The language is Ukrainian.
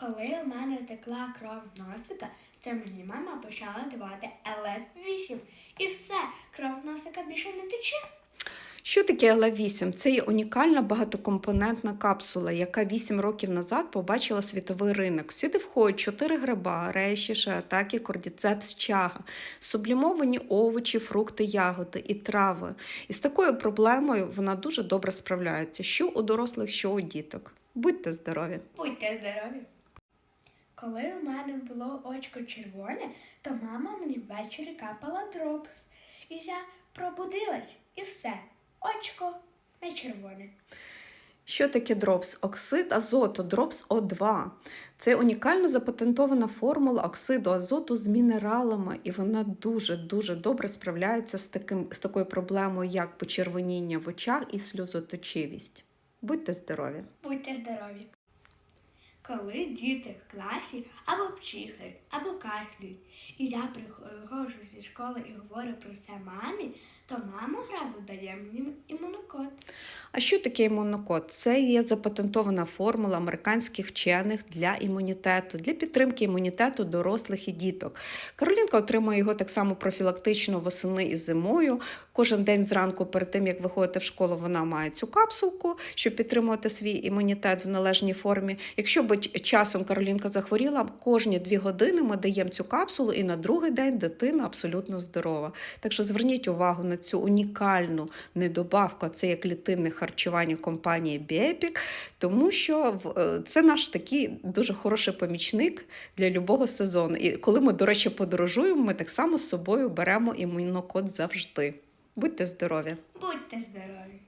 Коли у мене текла кров носика, це мені мама почала давати ЛФ-8. І все, кров носика більше не тече. Що таке ЛА8? Це є унікальна багатокомпонентна капсула, яка 8 років назад побачила світовий ринок. Сюди входять 4 гриба, реші, шиатакі, кордіцепс, чага, сублімовані овочі, фрукти, ягоди і трави. І з такою проблемою вона дуже добре справляється, що у дорослих, що у діток. Будьте здорові! Будьте здорові. Коли у мене було очко червоне, то мама мені ввечері капала дроп. І я пробудилась, і все. Очко не червоне. Що таке дропс? Оксид азоту, дропс О2. Це унікальна запатентована формула оксиду азоту з мінералами, і вона дуже-дуже добре справляється з, таким, з такою проблемою, як почервоніння в очах і сльозоточивість. Будьте здорові! Будьте здорові. Коли діти в класі або пчихають, або кашлюють. і я приходжу зі школи і говорю про це мамі, то мама одразу дає мені імунокод. А що таке імунокод? Це є запатентована формула американських вчених для імунітету, для підтримки імунітету дорослих і діток. Каролінка отримує його так само профілактично восени і зимою. Кожен день зранку, перед тим як виходити в школу, вона має цю капсулку, щоб підтримувати свій імунітет в належній формі. Якщо б часом Каролінка захворіла, кожні дві години ми даємо цю капсулу, і на другий день дитина абсолютно здорова. Так що зверніть увагу на цю унікальну недобавку. Це є клітинне харчування компанії Біепік, тому що е, це наш такий дуже хороший помічник для любого сезону. І коли ми, до речі, подорожуємо, ми так само з собою беремо імунокод завжди. Будьте здорові! Будьте здорові.